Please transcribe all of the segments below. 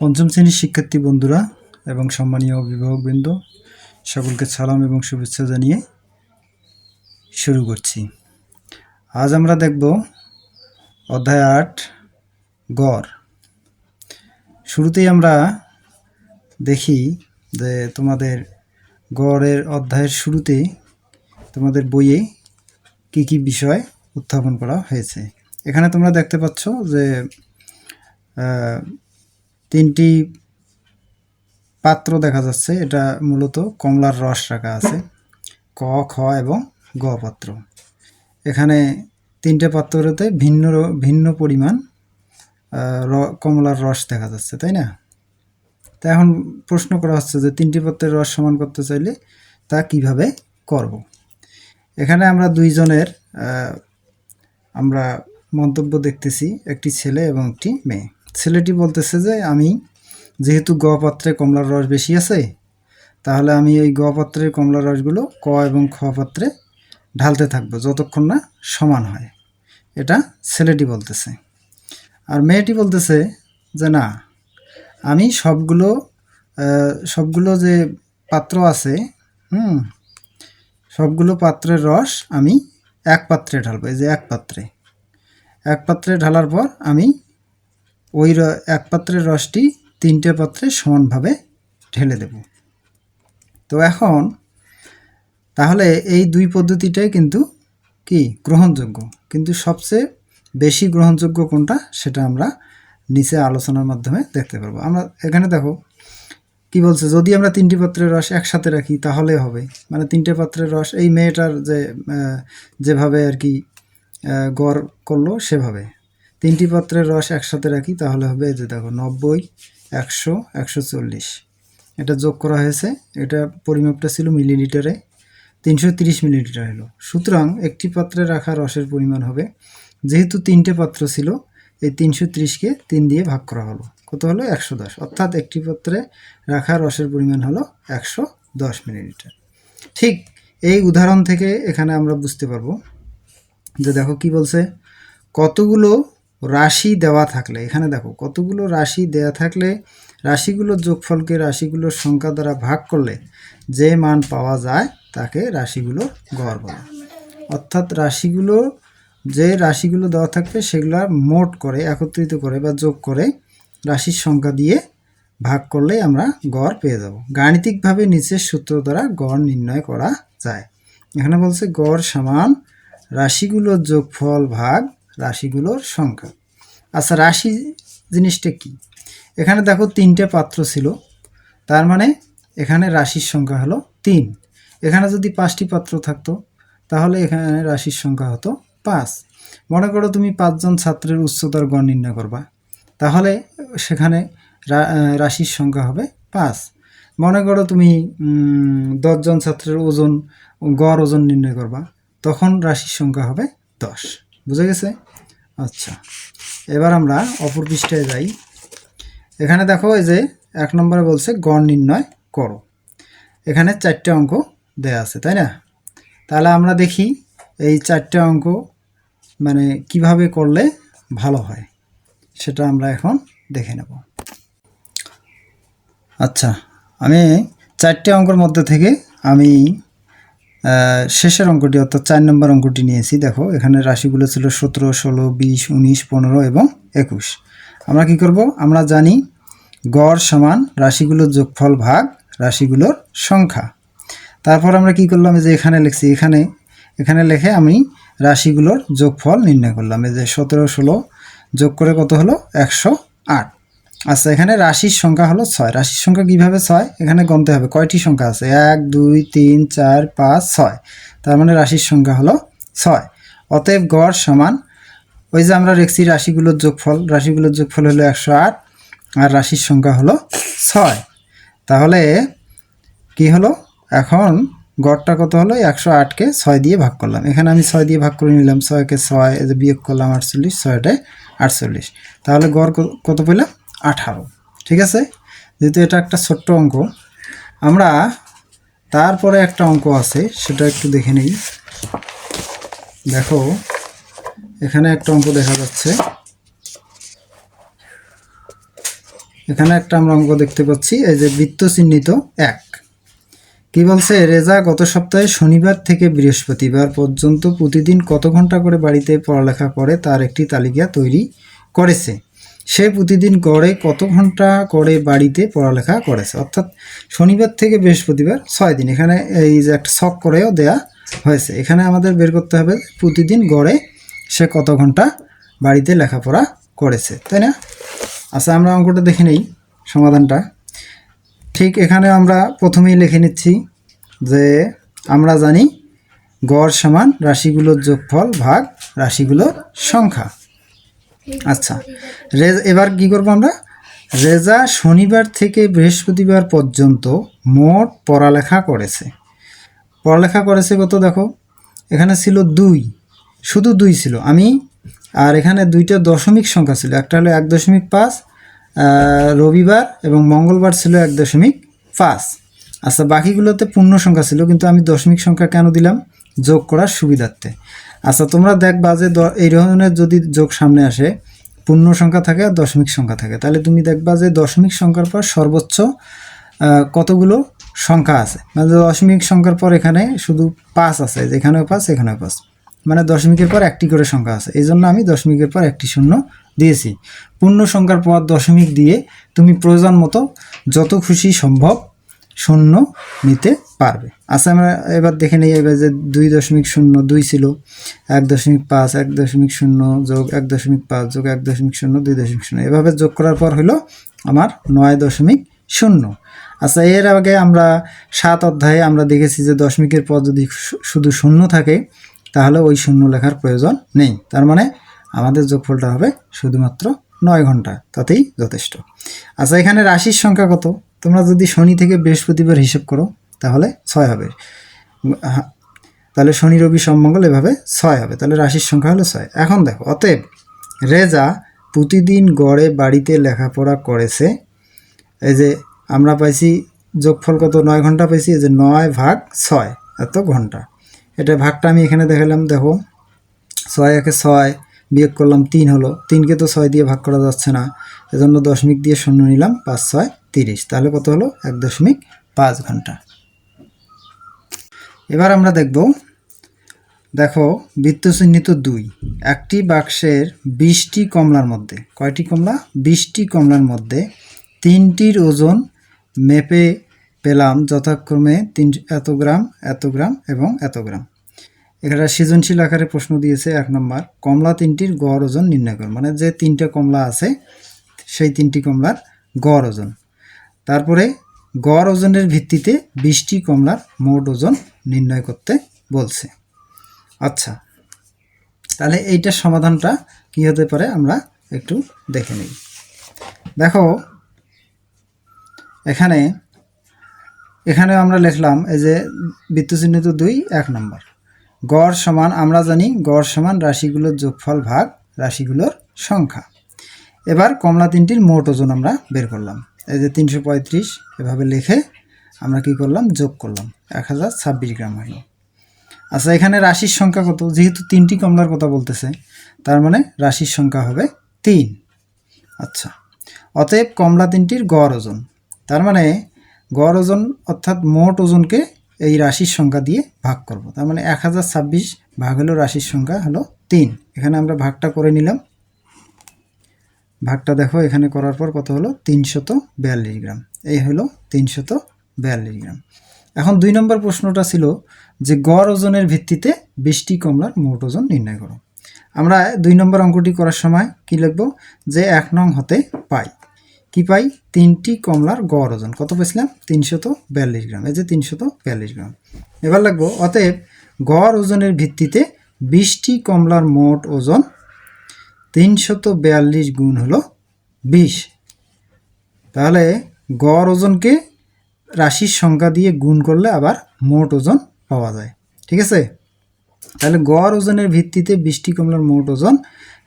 পঞ্চম শ্রেণির শিক্ষার্থী বন্ধুরা এবং সম্মানীয় অভিভাবকবৃন্দ, সকলকে সালাম এবং শুভেচ্ছা জানিয়ে শুরু করছি। আজ আমরা দেখব অধ্যায় আট, গড়। শুরুতেই আমরা দেখি যে তোমাদের গড়ের অধ্যায়ের শুরুতে তোমাদের বইয়ে কি কি বিষয় উত্থাপন করা হয়েছে। এখানে তোমরা দেখতে পাচ্ছ যে তিনটি পাত্র দেখা যাচ্ছে। এটা মূলত কমলার রস রাখা আছে। ক, খ এবং গ পাত্র। এখানে তিনটে পাত্রতে ভিন্ন ভিন্ন পরিমাণ কমলার রস দেখা যাচ্ছে, তাই না? তা এখন প্রশ্ন করা হচ্ছে যে তিনটি পাত্রের রস সমান করতে চাইলে তা কীভাবে করব? এখানে আমরা দুইজনের আমরা মন্তব্য দেখতেছি, একটি ছেলে এবং একটি মেয়ে। ছেলেটি বলতেছে যে, আমি যেহেতু গ পাত্রে কমলার রস বেশি আছে, তাহলে আমি এই গ পাত্রের কমলার রসগুলো ক এবং খ পাত্রে ঢালতে থাকব যতক্ষণ না সমান হয়। এটা ছেলেটি বলতেছে। আর মেয়েটি বলতেছে যে, না, আমি সবগুলো সবগুলো যে পাত্র আছে, হুম, সবগুলো পাত্রের রস আমি এক পাত্রে ঢালবো, এই যে এক পাত্রে। এক পাত্রে ঢালার পর আমি ওই এক পাত্রের রসটি তিনটে পাত্রে সমানভাবে ঢেলে দেব। তো এখন, তাহলে এই দুই পদ্ধতিটাই কিন্তু কি? গ্রহণযোগ্য। কিন্তু সবচেয়ে বেশি গ্রহণযোগ্য কোনটা? সেটা আমরা নিচে আলোচনার মাধ্যমে দেখতে পারব। আমরা এখানে দেখো, কি বলছে? যদি আমরা তিনটি পাত্রের রস একসাথে রাখি, তাহলে হবে। মানে তিনটে পাত্রের রস, এই মেয়েটার যে যেভাবে আর কি গড় করল, সেভাবে। তিনটি পাত্রের রস একসাথে রাখি, তাহলে হবে যে দেখো, নব্বই, একশো একশো চল্লিশ। এটা যোগ করা হয়েছে, এটা পরিমাপটা ছিল মিলিলিটারে, তিনশো তিরিশ মিলিলিটার হলো। সুতরাং একটি পাত্রে রাখা রসের পরিমাণ হবে, যেহেতু তিনটে পাত্র ছিল, এই তিনশো তিরিশকে তিন দিয়ে ভাগ করা হলো। কত হলো? একশো দশ। অর্থাৎ একটি পাত্রে রাখা রসের পরিমাণ হলো একশো দশ মিলিলিটার। ঠিক এই উদাহরণ থেকে এখানে আমরা বুঝতে পারব যে দেখো কি বলছে, কতগুলো রাশি দেওয়া থাকলে, এখানে দেখো কতগুলো রাশি দেওয়া থাকলে, রাশিগুলোর যোগফলকে রাশিগুলোর সংখ্যা দ্বারা ভাগ করলে যে মান পাওয়া যায় তাকে রাশিগুলোর গড় বলে। অর্থাৎ রাশিগুলো, যে রাশিগুলো দেওয়া থাকবে সেগুলো মোট করে, একত্রিত করে বা যোগ করে রাশির সংখ্যা দিয়ে ভাগ করলেই আমরা গড় পেয়ে যাব। গাণিতিকভাবে নিচের সূত্র দ্বারা গড় নির্ণয় করা যায়। এখানে বলছে গড় সমান রাশিগুলোর যোগফল ভাগ রাশিগুলোর সংখ্যা। আচ্ছা রাশি জিনিসটা কি? এখানে দেখো তিনটে পাত্র ছিল, তার মানে এখানে রাশির সংখ্যা হলো তিন। এখানে যদি পাঁচটি পাত্র থাকতো, তাহলে এখানে রাশির সংখ্যা হতো পাঁচ। মনে করো তুমি পাঁচজন ছাত্রের উচ্চতার গণ নির্ণয় করবা, তাহলে সেখানে রাশির সংখ্যা হবে পাঁচ। মনে করো তুমি দশজন ছাত্রের ওজন, গড় ওজন নির্ণয় করবা, তখন রাশির সংখ্যা হবে দশ। বুঝে গেছে? আচ্ছা এবার আমরা অপর পৃষ্ঠায় যাই। এখানে দেখো এই যে এক নম্বরে বলছে, গড় নির্ণয় করো। এখানে চারটে অঙ্ক দেয়া আছে, তাই না? তাহলে আমরা দেখি এই চারটে অঙ্ক মানে কীভাবে করলে ভালো হয়, সেটা আমরা এখন দেখে নেব। আচ্ছা আমি চারটে অঙ্কের মধ্যে থেকে আমি শেষের অঙ্কটি অর্থাৎ চার নম্বর অঙ্কটি নিয়েছি। দেখো, এখানে রাশিগুলো ছিল সতেরো, ষোলো, বিশ, উনিশ, পনেরো এবং একুশ। আমরা কি করব? আমরা জানি গড় সমান রাশিগুলোর যোগফল ভাগ রাশিগুলোর সংখ্যা। তারপর আমরা কি করলাম? যে এখানে লিখছি, এখানে এখানে লিখে আমি রাশিগুলোর যোগফল নির্ণয় করলাম। এই যে সতেরো, ষোলো যোগ করে কত হলো? একশো আট। আচ্ছা এখানে রাশির সংখ্যা হলো ছয়। রাশির সংখ্যা কীভাবে ছয়? এখানে গণতে হবে। কয়টি সংখ্যা আছে? এক, দুই, তিন, চার, পাঁচ, ছয়। তার মানে রাশির সংখ্যা হলো ছয়। অতএব গড় সমান ওই যে আমরা রেখছি রাশিগুলোর যোগফল। রাশিগুলোর যোগফল হলো একশো আট আর রাশির সংখ্যা হলো ছয়। তাহলে কি হলো? এখন গড়টা কত হলো? একশো আটকে ছয় দিয়ে ভাগ করলাম। এখানে আমি ছয় দিয়ে ভাগ করে নিলাম। ছয়কে ছয় বিয়োগ করলাম আটচল্লিশ ছয়টায় আটচল্লিশ। তাহলে গড় কত পেলাম? আঠারো। ঠিক আছে? যেহেতু এটা একটা ছোট্ট অঙ্ক, আমরা তারপরে একটা অঙ্ক আছে, সেটা একটু দেখে নেই। দেখো, এখানে একটা অঙ্ক দেখা যাচ্ছে। এখানে একটা আমরা অঙ্ক দেখতে পাচ্ছি, এই যে বৃত্ত চিহ্নিত এক। কি বলছে? রেজা গত সপ্তাহে শনিবার থেকে বৃহস্পতিবার পর্যন্ত প্রতিদিন কত ঘণ্টা করে বাড়িতে পড়ালেখা করে, তার একটি তালিকা তৈরি করেছে? সে প্রতিদিন গড়ে কত ঘণ্টা করে বাড়িতে পড়ালেখা করেছে? অর্থাৎ শনিবার থেকে বৃহস্পতিবার ছয় দিন। এখানে এই যে একটা শখ করেও দেয়া হয়েছে। এখানে আমাদের বের করতে হবে প্রতিদিন গড়ে সে কত ঘণ্টা বাড়িতে লেখাপড়া করেছে, তাই না? আচ্ছা আমরা অঙ্কটা দেখে নেই সমাধানটা। ঠিক এখানে আমরা প্রথমেই লিখে নিচ্ছি যে আমরা জানি গড় সমান রাশিগুলোর যোগফল ভাগ রাশিগুলোর সংখ্যা। আচ্ছা। এবার কি করব আমরা? রেজা শনিবার থেকে বৃহস্পতিবার পর্যন্ত মোট পড়ালেখা করেছে। পড়ালেখা করেছে কত দেখো? এখানে ছিল দুই। শুধু দুই ছিল। আমি আর এখানে দুইটা দশমিক সংখ্যা ছিল। একটা হলো এক দশমিক পাঁচ রবিবার এবং মঙ্গলবার ছিল এক দশমিক পাঁচ। আচ্ছা বাকিগুলোতে পূর্ণ সংখ্যা ছিল, কিন্তু আমি দশমিক সংখ্যা কেন দিলাম? যোগ করার সুবিধার্থে। আচ্ছা তোমরা দেখবা যে এই ধরনের যদি যোগ সামনে আসে, পূর্ণ সংখ্যা থাকে আর দশমিক সংখ্যা থাকে। তাহলে তুমি দেখবা যে দশমিক সংখ্যার পর সর্বোচ্চ কতগুলো সংখ্যা আছে? মানে দশমিক সংখ্যার পর এখানে শুধু পাঁচ আছে, যেখানেও পাঁচ এখানেও পাঁচ। মানে দশমিকের পর একটি করে সংখ্যা আছে। এই জন্য আমি দশমিকের পর একটি শূন্য দিয়েছি। পূর্ণ সংখ্যার পর দশমিক দিয়ে তুমি প্রয়োজন মতো যত খুশি সম্ভব শূন্য নিতে পারবে। আচ্ছা আমরা এবার দেখে নিই এবার যে দুই দশমিক শূন্য দুই ছিল, এক দশমিক পাঁচ, এক দশমিক শূন্য যোগ, এক দশমিক পাঁচ যোগ, এক দশমিক শূন্য, দুই দশমিক শূন্য। এভাবে যোগ করার পর হলো আমার নয় দশমিক শূন্য। আচ্ছা এর আগে আমরা সাত অধ্যায়ে আমরা দেখেছি যে দশমিকের পর যদি শুধু শূন্য থাকে, তাহলে ওই শূন্য লেখার প্রয়োজন নেই। তার মানে আমাদের যোগফলটা হবে শুধুমাত্র নয় ঘণ্টা, তাতেই যথেষ্ট। আচ্ছা এখানে রাশির সংখ্যা কত? তোমরা যদি শনি থেকে বৃহস্পতিবার হিসেব করো, তাহলে ছয় হবে। তাহলে শনি, রবি সোমমঙ্গল এভাবে ছয় হবে। তাহলে রাশির সংখ্যা হলো ছয়। এখন দেখো, অতএব রেজা প্রতিদিন গড়ে বাড়িতে লেখাপড়া করেছে। এই যে আমরা পাইছি যোগফল কত? নয় ঘণ্টা পাইছি, এই যে নয় ভাগ ছয়, এত ঘণ্টা। এটা ভাগটা আমি এখানে দেখালাম, দেখো, ছয় একে ছয় বিয়োগ করলাম তিন হলো। তিনকে তো ছয় দিয়ে ভাগ করা যাচ্ছে না। এজন্য দশমিক দিয়ে শূন্য নিলাম, পাঁচ ছয়। তিরিশ, তাহলে কত হলো? এক দশমিক পাঁচ ঘণ্টা। এবার আমরা দেখব, দেখো বৃত্ত চিহ্নিত দুই, একটি বাক্সের বিশটি কমলার মধ্যে, কয়টি কমলা? বিশটি কমলার মধ্যে তিনটির ওজন মেপে পেলাম যথাক্রমে তিন, এত গ্রাম এত গ্রাম এবং এত গ্রাম। এখানে সৃজনশীল আকারে প্রশ্ন দিয়েছে এক নম্বর, কমলা তিনটির গড় ওজন নির্ণয় করুন মানে যে তিনটে কমলা আছে, সেই তিনটি কমলার গড় ওজন। তারপরে গড় ওজনের ভিত্তিতে বিশটি কমলার মোট ওজন নির্ণয় করতে বলছে। আচ্ছা তাহলে এইটার সমাধানটা কি হতে পারে আমরা একটু দেখে নিই। দেখো, এখানে এখানে আমরা লিখলাম এই যে বৃত্তচিহ্নিত দুই, এক নম্বর। গড় সমান, আমরা জানি গড় সমান রাশিগুলোর যোগফল ভাগ রাশিগুলোর সংখ্যা। এবার কমলা তিনটির মোট ওজন আমরা বের করলাম। এই যে তিনশো পঁয়ত্রিশ, এভাবে লিখে আমরা কি করলাম? যোগ করলাম। এক হাজার ছাব্বিশ গ্রাম হলো। আচ্ছা এখানে রাশির সংখ্যা কত? যেহেতু তিনটি কমলার কথা বলতেছে, তার মানে রাশির সংখ্যা হবে তিন। আচ্ছা অতএব কমলা তিনটির গড় ওজন, তার মানে গড় ওজন অর্থাৎ মোট ওজনকে এই রাশির সংখ্যা দিয়ে ভাগ করব। তার মানে এক হাজার ছাব্বিশ ভাগ হলো রাশির সংখ্যা হলো তিন। এখানে আমরা ভাগটা করে নিলাম। ভাগটা দেখো, এখানে করার পর কত হলো? তিনশত বিয়াল্লিশ গ্রাম। এই হলো তিনশত বিয়াল্লিশ গ্রাম। এখন দুই নম্বর প্রশ্নটা ছিল যে গড় ওজনের ভিত্তিতে বৃষ্টি কমলার মোট ওজন নির্ণয় করো। আমরা দুই নম্বর অঙ্কটি করার সময় কি লিখব? যে এক নং হতে পাই। কি পাই? তিনটি কমলার গড় ওজন। কত পেয়েছিলাম তিনশত বিয়াল্লিশ গ্রাম। এই যে তিনশত বিয়াল্লিশ গ্রাম। এবার লাগবো অতএব গড় ওজনের ভিত্তিতে বিশটি কমলার মোট ওজন তিনশত বিয়াল্লিশ গুণ হলো বিশ। তাহলে গড় ওজনকে রাশির সংখ্যা দিয়ে গুণ করলে আবার মোট ওজন পাওয়া যায়। ঠিক আছে? তাহলে গড় ওজনের ভিত্তিতে বৃষ্টি কমলার মোট ওজন,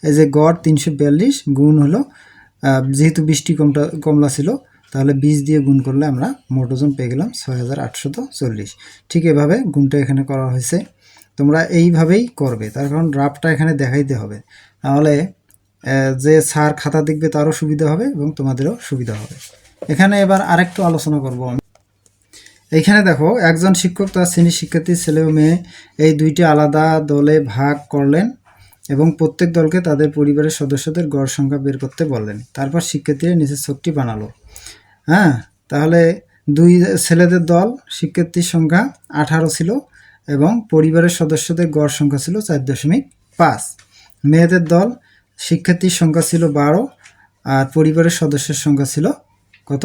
এই যে গড় তিনশো বিয়াল্লিশ গুণ হলো যেহেতু বৃষ্টি কমটা, কমলা ছিল, তাহলে বিশ দিয়ে গুণ করলে আমরা মোট ওজন পেয়ে গেলাম ছয় হাজার আটশত চল্লিশ। ঠিক এভাবে গুণটা এখানে করা হয়েছে। তোমরা এইভাবেই করবে, তার কারণ ড্রাফটটা এখানে দেখাইতে হবে। তাহলে যে স্যার খাতা দেখবে তারও সুবিধা হবে এবং তোমাদেরও সুবিধা হবে। এখানে এবার আরেকটু আলোচনা করব আমি। এইখানে দেখো, একজন শিক্ষক তার শ্রেণি শিক্ষার্থী ছেলে ও মেয়ে এই দুইটি আলাদা দলে ভাগ করলেন এবং প্রত্যেক দলকে তাদের পরিবারের সদস্যদের গড় সংখ্যা বের করতে বললেন। তারপর শিক্ষার্থীরা নিজের ছকটি বানালো। হ্যাঁ তাহলে দুই ছেলেদের দল শিক্ষার্থীর সংখ্যা আঠারো ছিল এবং পরিবারের সদস্যদের গড় সংখ্যা ছিল চার দশমিক পাঁচ। মেয়েদের দল শিক্ষার্থীর সংখ্যা ছিল বারো, আর পরিবারের সদস্যের সংখ্যা ছিল কত?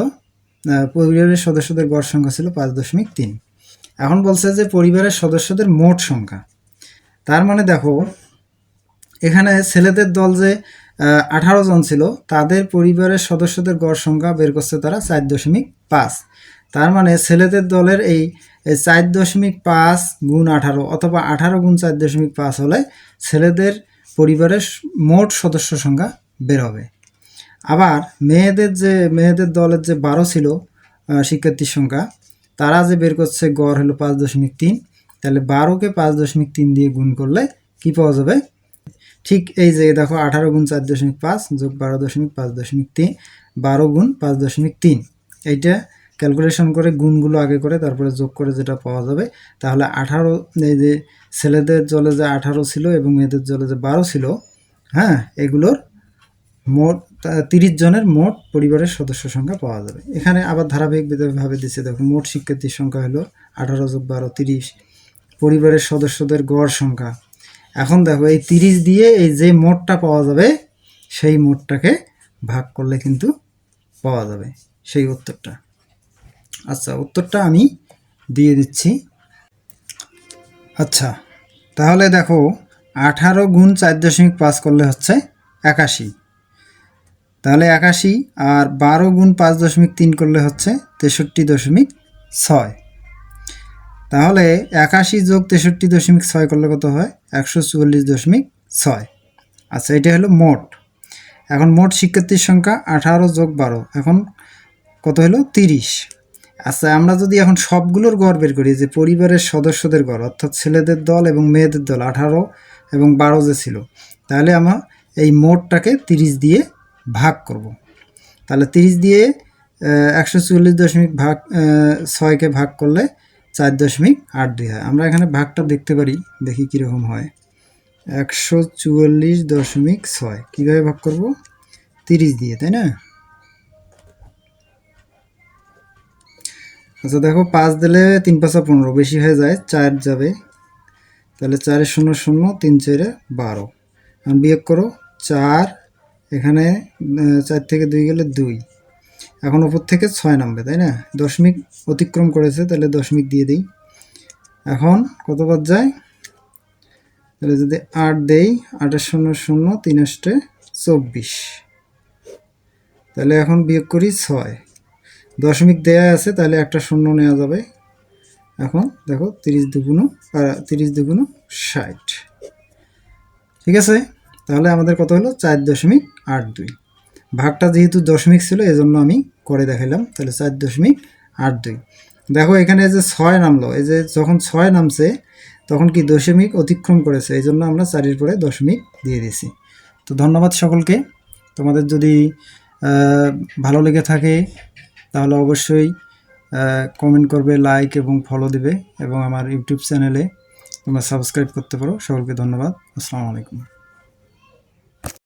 পরিবারের সদস্যদের গড় সংখ্যা ছিল পাঁচ দশমিক তিন। এখন বলছে যে পরিবারের সদস্যদের মোট সংখ্যা। তার মানে দেখো, এখানে ছেলেদের দল যে আঠারো জন ছিল, তাদের পরিবারের সদস্যদের গড় সংখ্যা বের করছে তারা চার দশমিক পাঁচ। তার মানে ছেলেদের দলের এই চার দশমিক পাঁচ গুণ আঠারো অথবা আঠারো গুণ চার দশমিক পাঁচ হলে ছেলেদের পরিবারের মোট সদস্য সংখ্যা বের হবে। আবার মেয়েদের যে, মেয়েদের দলের যে বারো ছিল শিক্ষার্থীর সংখ্যা, তারা যে বের করছে গড় হলো পাঁচ দশমিক তিন, তাহলে বারোকে পাঁচ দশমিক তিন দিয়ে গুণ করলে কি পাওয়া যাবে? ঠিক এই যে, দেখো, আঠারো গুণ চার দশমিক পাঁচ যোগ বারো দশমিক পাঁচ দশমিক তিন, বারো গুণ পাঁচ দশমিক তিন। এইটা ক্যালকুলেশন করে গুণগুলো আগে করে তারপরে যোগ করে যেটা পাওয়া যাবে, তাহলে আঠারো, এই যে ছেলেদের জলে যে আঠারো ছিল এবং মেয়েদের জলে যে বারো ছিল হ্যাঁ এগুলোর মোট তিরিশ জনের মোট পরিবারের সদস্য সংখ্যা পাওয়া যাবে। এখানে আবার ধারাবাহিকভাবে দিচ্ছে দেখো, মোট শিক্ষার্থীর সংখ্যা হলো আঠারো যোগ বারো তিরিশ, পরিবারের সদস্যদের গড় সংখ্যা। এখন দেখো, এই তিরিশ দিয়ে এই যে মোটটা পাওয়া যাবে, সেই মোটটাকে ভাগ করলে কিন্তু পাওয়া যাবে, সেই উত্তরটা। আচ্ছা উত্তরটা আমি দিয়ে দিচ্ছি। আচ্ছা তাহলে দেখো, আঠারো গুণ চার দশমিক পাঁচ করলে হচ্ছে একাশি। তাহলে একাশি আর বারো গুণ পাঁচ দশমিক তিন করলে হচ্ছে তেষট্টি দশমিক ছয়। তাহলে একাশি যোগ তেষট্টি দশমিক ছয় করলে কত হয়? একশো চুয়াল্লিশ দশমিক ছয়। আচ্ছা এটা হলো মোট। এখন মোট শিক্ষার্থীর সংখ্যা আঠারো যোগ বারো। এখন কত হলো? তিরিশ। আচ্ছা আমরা যদি এখন সবগুলোর গড় বের করি যে পরিবারের সদস্যদের গড়, অর্থাৎ ছেলেদের দল এবং মেয়েদের দল, আঠারো এবং বারো যে ছিল, তাহলে আমরা এই মোটটাকে তিরিশ দিয়ে ভাগ করব। তাহলে তিরিশ দিয়ে একশো চুয়াল্লিশ দশমিক ভাগ ছয়কে ভাগ করলে চার দশমিক আট দুই হয়। আমরা এখানে ভাগটা দেখতে পারি, দেখি কীরকম হয়। একশো চুয়াল্লিশ দশমিক ছয়, কীভাবে ভাগ করব? তিরিশ দিয়ে, তাই না? আচ্ছা দেখো, পাঁচ দিলে তিন পাঁচা পনেরো, বেশি হয়ে যায়, চার যাবে। তাহলে চারের শূন্য শূন্য, তিন চারে বারো। এখন বিয়োগ করো, চার, এখানে চার থেকে দুই গেলে দুই। এখন ওপর থেকে ছয় নামবে, তাই না? দশমিক অতিক্রম করেছে, তাহলে দশমিক দিয়ে দিই। এখন কত বাদ যায়? তাহলে যদি আট দেই আটের শূন্য শূন্য, তিন আষ্টে চব্বিশ। তাহলে এখন বিয়োগ করি ছয়। দশমিক দেয়া আছে, তাহলে একটা শূন্য নেওয়া যাবে। এখন দেখো তিরিশ দুগুণ তিরিশ দুগুণ ষাট। ঠিক আছে? তাহলে আমাদের কত হলো? চার দশমিক আট দুই। ভাগটা যেহেতু দশমিক ছিল, এজন্য আমি করে দেখালাম তাহলে চার দশমিক আট দুই। দেখো এখানে যে ছয় নামলো, এই যে যখন ছয় নামছে, তখন কি দশমিক অতিক্রম করেছে? এই জন্য আমরা চারির পরে দশমিক দিয়ে দিয়েছি। তো ধন্যবাদ সকলকে। তোমাদের যদি ভালো লেগে থাকে তাহলে অবশ্যই কমেন্ট করবে লাইক এবং ফলো দিবে এবং আমার ইউটিউব চ্যানেলে তোমরা সাবস্ক্রাইব করতে পারো। সকলকে ধন্যবাদ। আসসালামু আলাইকুম।